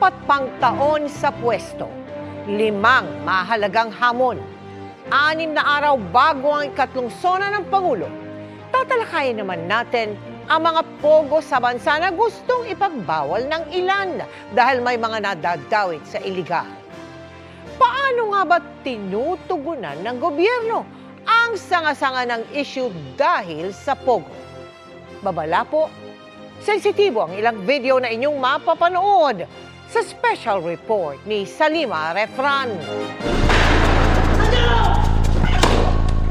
Apat pang taon sa pwesto, limang mahalagang hamon, anim na araw bago ang ikatlong sona ng Pangulo. Tatalakayin naman natin ang mga pogo sa bansa na gustong ipagbawal ng ilan dahil may mga nadadawit sa iligal. Paano nga ba tinutugunan ng gobyerno ang sanga-sanga ng issue dahil sa pogo? Babala po, sensitibo ang ilang video na inyong mapapanood sa special report ni Salima Refran.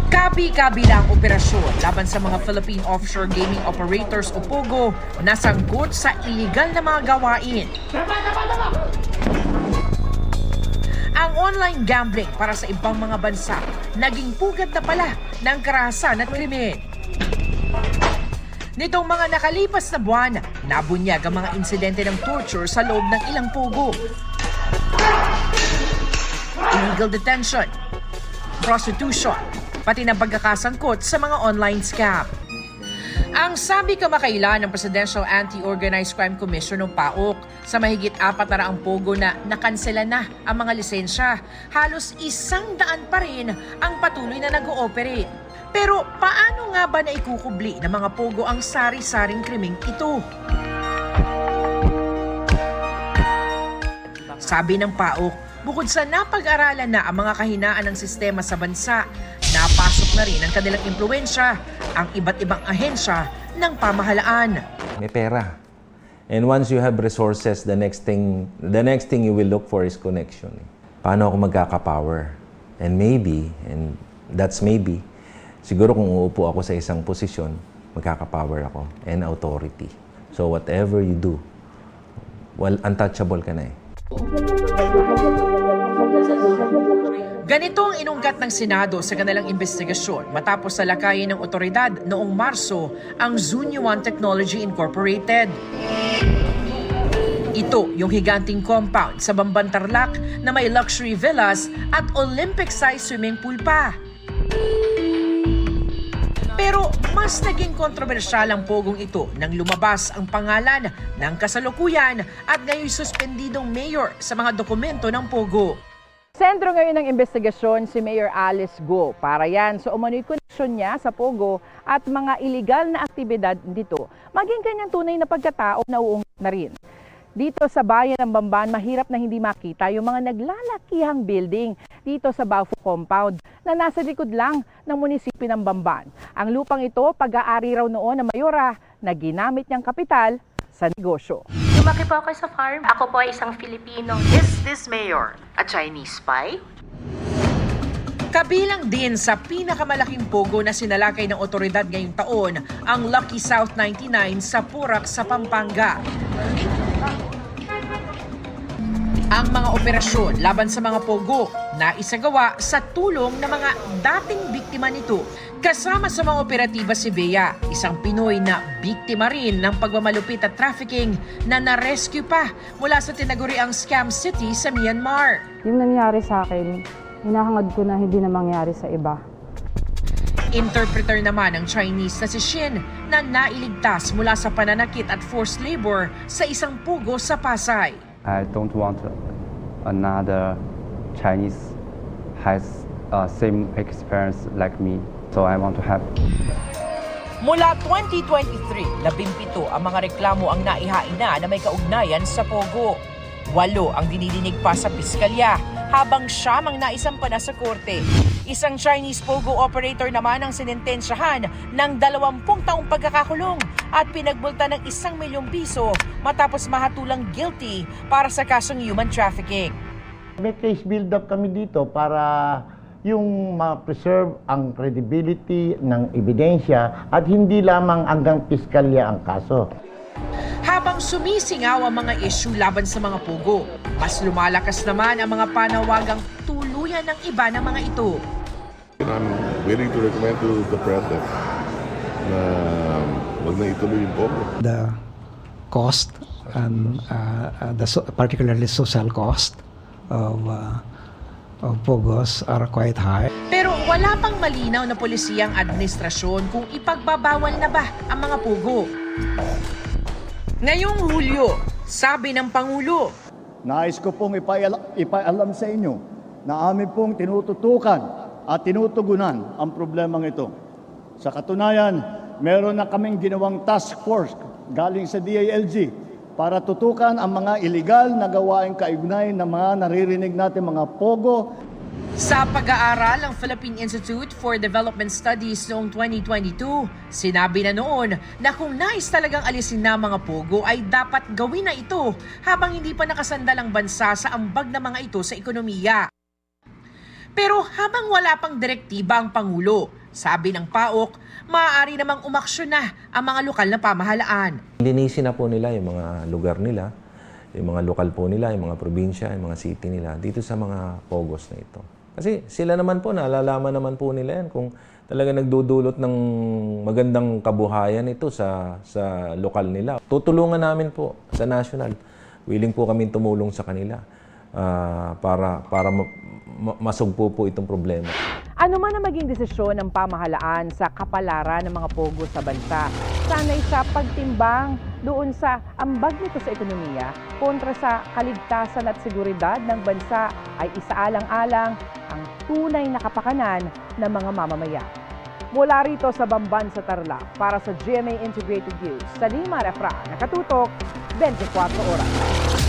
Kabi-kabilang operasyon laban sa mga Philippine Offshore Gaming Operators o POGO na sangkot sa iligal na mga gawain. Ang online gambling para sa ibang mga bansa naging pugad na pala ng karahasan at krimen. Nitong mga nakalipas na buwan, nabunyag ang mga insidente ng torture sa loob ng ilang pugo. Illegal detention, prostitution, pati na pagkakasangkot sa mga online scam. Ang sabi kamakailan ng Presidential Anti-Organized Crime Commission ng PAOK sa mahigit apat na raang pogo na nakansela na ang mga lisensya, halos isang daan pa rin ang patuloy na nag-ooperate. Pero paano nga ba na ikukubli ng mga pogo ang sari-saring krimeng ito? Sabi ng PAOK, bukod sa napag-aralan na ang mga kahinaan ng sistema sa bansa, napasok na rin ang kanilang impluensya ang iba't ibang ahensya ng pamahalaan. May pera. And once you have resources, the next thing the next thing you will look for is connection. Paano ako magkaka-power? And maybe, and that's maybe, siguro kung uupo ako sa isang posisyon, magkaka-power ako and authority. So whatever you do, well, untouchable ka na eh. Ganito ang inungkat ng Senado sa kanilang investigasyon matapos salakayin ng otoridad noong Marso ang Zunyo One Technology Incorporated. Ito yung higanting compound sa Bambantarlac na may luxury villas at Olympic-sized swimming pool pa. Mas naging kontrobersyal ang pogong ito nang lumabas ang pangalan ng kasalukuyan at ngayon suspendidong mayor sa mga dokumento ng pogo. Sentro ngayon ng investigasyon si Mayor Alice Go para yan sa umano'y koneksyon niya sa Pogo at mga iligal na aktibidad dito, maging kanyang tunay na pagkatao na uungat na rin. Dito sa bayan ng Bamban, mahirap na hindi makita yung mga naglalakihang building dito sa Baufo Compound na nasa likod lang ng munisipyo ng Bamban. Ang lupang ito, pag-aari raw noon ng Mayora na ginamit niyang kapital sa negosyo. Lumaki po ako sa farm. Ako po ay isang Filipino. Is this mayor a Chinese spy? Kabilang din sa pinakamalaking pogo na sinalakay ng otoridad ngayong taon ang Lucky South 99 sa Purak sa Pampanga. Ang mga operasyon laban sa mga pogo na isagawa sa tulong ng mga dating biktima nito. Kasama sa mga operatiba si Bea, isang Pinoy na biktima rin ng pagmamalupit at trafficking na na-rescue pa mula sa tinaguriang scam city sa Myanmar. Yung nangyari sa akin, hinahangad ko na hindi na mangyari sa iba. Interpreter naman ng Chinese na si Shin na nailigtas mula sa pananakit at forced labor sa isang pugo sa Pasay. I don't want another Chinese has uh, same experience like me. So I want to have Mula 2023, labimpito ang mga reklamo ang naihain na na may kaugnayan sa Pogo. Walo ang dinidinig pa sa piskalya, habang siyam ang naisampa na sa korte. Isang Chinese Pogo operator naman ang sinintensyahan ng 20 taong pagkakakulong at pinagbulta ng isang milyong piso matapos mahatulang guilty para sa kasong human trafficking. May case build-up kami dito para yung ma-preserve ang credibility ng ebidensya at hindi lamang hanggang piskalya ang kaso. Habang sumisingaw ang mga issue laban sa mga pugo, mas lumalakas naman ang mga panawagang tuluyan ng iba ng mga ito. I'm willing to recommend to the president na wag na ituloy yung pogo. the cost and uh, uh, the so, particularly social cost of uh, of pogos are quite high. Pero wala pang malinaw na polisiyang administrasyon kung ipagbabawal na ba ang mga pugo. Ngayong Hulyo, sabi ng Pangulo, Nais ko pong ipaalam sa inyo na amin pong tinututukan at tinutugunan ang problemang ito. Sa katunayan, meron na kaming ginawang task force galing sa DILG para tutukan ang mga iligal na gawaing kaugnay ng mga naririnig natin mga pogo Sa pag-aaral ng Philippine Institute for Development Studies noong 2022, sinabi na noon na kung nais talagang alisin na mga pogo ay dapat gawin na ito habang hindi pa nakasandal ang bansa sa ambag na mga ito sa ekonomiya. Pero habang wala pang direktiba ang Pangulo, sabi ng PAOK, maaari namang umaksyon na ang mga lokal na pamahalaan. Linisin na po nila yung mga lugar nila, yung mga lokal po nila, yung mga probinsya, yung mga city nila, dito sa mga pogos na ito. Kasi sila naman po, nalalaman naman po nila yan kung talaga nagdudulot ng magandang kabuhayan ito sa, sa lokal nila. Tutulungan namin po sa national. Willing po kami tumulong sa kanila ah, para, para masugpo po itong problema. Ano man ang maging desisyon ng pamahalaan sa kapalaran ng mga pogo sa bansa, sana'y sa pagtimbang doon sa ambag nito sa ekonomiya kontra sa kaligtasan at seguridad ng bansa ay isaalang-alang ang tunay na kapakanan ng mga mamamayan. Mula rito sa Bamban sa Tarlac para sa GMA Integrated News, sa Lima Refra, nakatutok 24 oras.